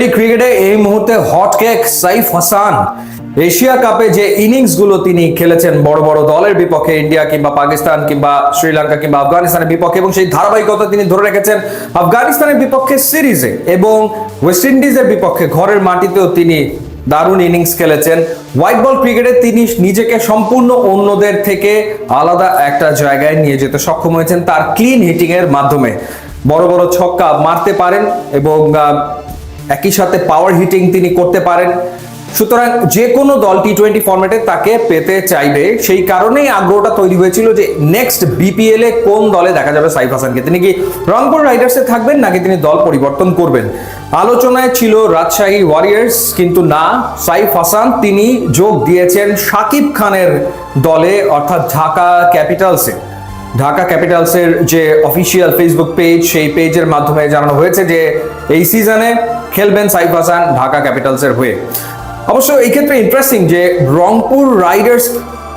টি ক্রিকেটে এই মুহূর্তে সাইফ হাসান। এশিয়া কাপে যে ইনিংসগুলো তিনি খেলেছেন বড় বড় দলের বিপক্ষে, ইন্ডিয়া কিংবা পাকিস্তান কিংবা শ্রীলঙ্কা কিংবা আফগানিস্তানের বিপক্ষে, এবং সেই ধারাবাহিকতা তিনি ধরে রেখেছেন আফগানিস্তানের বিপক্ষে সিরিজে এবং ওয়েস্ট ইন্ডিজের বিপক্ষে। ঘরের মাটিতেও তিনি দারুণ ইনিংস খেলেছেন। হোয়াইট বল ক্রিকেটে তিনি নিজেকে সম্পূর্ণ অন্যদের থেকে আলাদা একটা জায়গায় নিয়ে যেতে সক্ষম হয়েছেন তার ক্লিন হিটিং এর মাধ্যমে। বড় বড় ছক্কা মারতে পারেন এবং একই সাথে পাওয়ার হিটিং তিনি করতে পারেন। সুতরাং যে কোনো দল টি টোয়েন্টি ফর্মেটে তাকে পেতে চাইবে। সেই কারণেই আগ্রহটা তৈরি হয়েছিল যে নেক্সট বিপিএল এ কোন দলে দেখা যাবে সাইফ হাসানকে। তিনি কি রংপুর রাইডার্সে থাকবেন নাকি তিনি দল পরিবর্তন করবেন? আলোচনায় ছিল রাজশাহী ওয়ারিয়ার্স কিন্তু না, সাইফ হাসান তিনি যোগ দিয়েছেন সাকিব খানের দলে, অর্থাৎ ঢাকা ক্যাপিটালসে ঢাকা ক্যাপিটালসের যে অফিসিয়াল ফেসবুক পেজ সেই পেজের মাধ্যমে জানানো হয়েছে যে এই সিজনে খেলবেন সাইফ হাসান ঢাকা ক্যাপিটালসের হয়ে। অবশ্য এই ক্ষেত্রে ইন্টারেস্টিং যে রংপুর রাইডার্স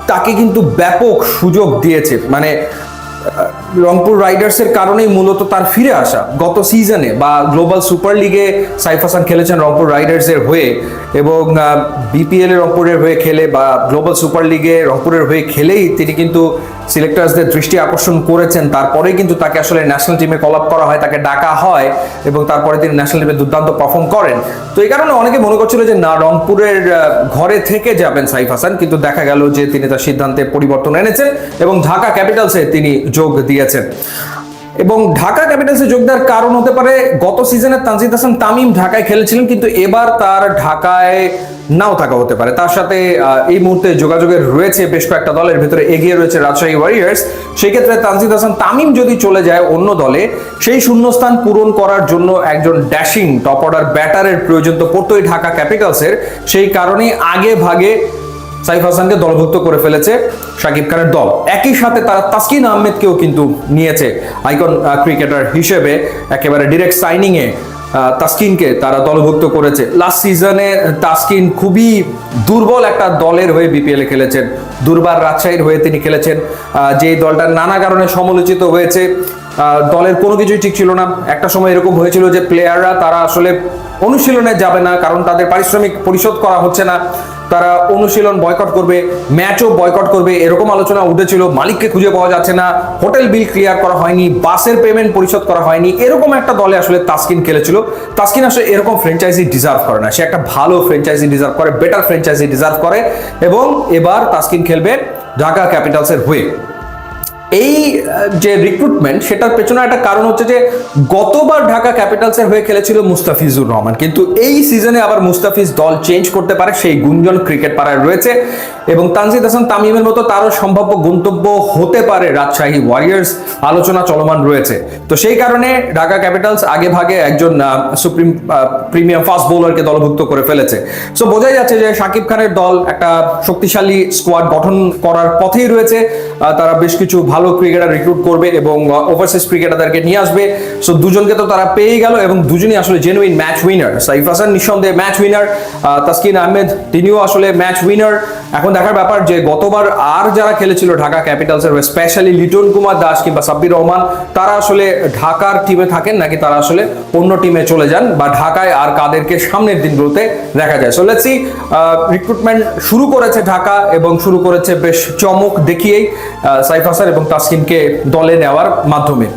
তাকে কিন্তু ব্যাপক সুযোগ দিয়েছে। মানে রংপুর রাইডার্সের কারণেই মূলত তার ফিরে আসা গত সিজনে বা গ্লোবাল সুপার লিগে সাইফ হাসান খেলেছেন রংপুর রাইডার্সের হয়ে এবং বিপিএল রংপুরের হয়ে খেলে বা গ্লোবাল সুপার লিগে রংপুরের হয়ে খেলেই তিনি কিন্তু সিলেক্টার্সদের দৃষ্টি আকর্ষণ করেছেন। তারপরেই কিন্তু তাকে আসলে ন্যাশনাল টিমে কল আপ করা হয়, তাকে ডাকা হয় এবং তারপরে তিনি ন্যাশনাল টিমে দুর্দান্ত পারফর্ম করেন। তো এই কারণে অনেকে মনে করছিল যে, না, রংপুরের ঘরে থেকে যাবেন সাইফ হাসান। কিন্তু দেখা গেল যে তিনি তার সিদ্ধান্তে পরিবর্তন এনেছেন এবং ঢাকা ক্যাপিটালসে তিনি যোগ দিয়েছেন। এবং ঢাকা ক্যাপিটালসে যোগ দেওয়ার কারণ হতে পারে, গত সিজনে তানজিদ হাসান তামিম ঢাকায় খেলেছিলেন, কিন্তু এবার তার ঢাকায় নাও থাকা হতে পারে। তার সাথে এই মুহূর্তে যোগাযোগের রয়েছে বেশ কয়েকটা দলের ভেতরে এগিয়ে রয়েছে রাজশাহী ওয়ারিয়ার্স। সেই ক্ষেত্রে তানজিদ হাসান তামিম যদি চলে যায় অন্য দলে, সেই শূন্যস্থান পূরণ করার জন্য একজন ড্যাশিং, টপ অর্ডার ব্যাটারের প্রয়োজন তো পড়তোই ঢাকা ক্যাপিটালসের। সেই কারণেই আগে ভাগে সাইফ হাসানকে দলভুক্ত করে ফেলেছে শাকিব খানের দল। একই সাথে তারা তাসকিন আহমেদকেও কিন্তু নিয়েছে আইকন ক্রিকেটার হিসেবে। একেবারে ডিরেক্ট সাইনিংয়ে তাসকিনকে তারা দলভুক্ত করেছে। লাস্ট সিজনে তাসকিন খুবই দুর্বল একটা দলের হয়ে বিপিএল খেলেছেন। দুর্বার রাজশাহীর হয়ে তিনি খেলেছেন। যেই দলটা নানা কারণে সমালোচিত হয়েছে। দলের কোনো কিছুই ঠিক ছিল না। একটা সময় এরকম হয়েছিল যে প্লেয়াররা তারা আসলে অনুশীলনে যাবে না, কারণ তাদের পারিশ্রমিক পরিশোধ করা হচ্ছে না। তারা অনুশীলন বয়কট করবে ম্যাচও বয়কট করবে, এরকম আলোচনা উঠেছিল। মালিককে খুঁজে পাওয়া যাচ্ছে না হোটেল বিল ক্লিয়ার করা হয়নি, বাসের পেমেন্ট পরিশোধ করা হয়নি, এরকম একটা দলে আসলে তাস্কিন খেলেছিল। তাসকিন আসলে এরকম ফ্র্যাঞ্চাইজি ডিজার্ভ করে না, সে একটা ভালো ফ্র্যাঞ্চাইজি ডিজার্ভ করে বেটার ফ্র্যাঞ্চাইজি ডিজার্ভ করে। এবং এবার তাস্কিন খেলবে ঢাকা ক্যাপিটালসের হয়ে। এই যে রিক্রুটমেন্ট সেটার পেছনে একটা কারণ হচ্ছে যে গতবার ঢাকা ক্যাপিটালসের হয়ে খেলেছিল মুস্তাফিজুর রহমান। কিন্তু এই সিজনে আবার মুস্তাফিজ দল চেঞ্জ করতে পারে সেই গুঞ্জন ক্রিকেট পাড়ায় রয়েছে এবং তানজিদ হাসান তামিমের মতো তারও সম্ভাব্য গন্তব্য হতে পারে রাজশাহী ওয়ারিয়ার্স আলোচনা চলমান রয়েছে। তো সেই কারণে ঢাকা ক্যাপিটালস আগে ভাগে একজন সুপ্রিম প্রিমিয়াম ফাস্ট বোলারকে দলভুক্ত করে ফেলেছে। সো বোঝাই যাচ্ছে যে শাকিব খানের দল একটা শক্তিশালী স্কোয়াড গঠন করার পথেই রয়েছে। তারা বেশ কিছু ভালো ক্রিকেটার রিক্রুট করবে এবং ওভারসিজ ক্রিকেটারদেরকে নিয়ে আসবে। সো দুজনকে তো তারা পেয়ে গেল এবং দুজনই আসলে genuine match winner Saif Hasan নিঃসন্দেহে ম্যাচ উইনার তাসকিন আহমেদ তিনিও আসলে ম্যাচ উইনার এখন দেখার ব্যাপার যে, গতবার আর যারা খেলেছিল ঢাকা ক্যাপিটালসের স্পেশালি লিটন কুমার দাস কিংবা সাব্বির রহমান, তারা আসলে ঢাকার টিমে থাকেন নাকি তারা আসলে অন্য টিমে চলে যান বা ঢাকায় আর কাদেরকে সামনের দিনগুলোতে দেখা যায়। সো লেটসি রিক্রুটমেন্ট শুরু করেছে ঢাকা এবং শুরু করেছে বেশ চমক দেখিয়েই সাইফ হাসান এবং তাসকিনকে দলে নেওয়ার মাধ্যমে।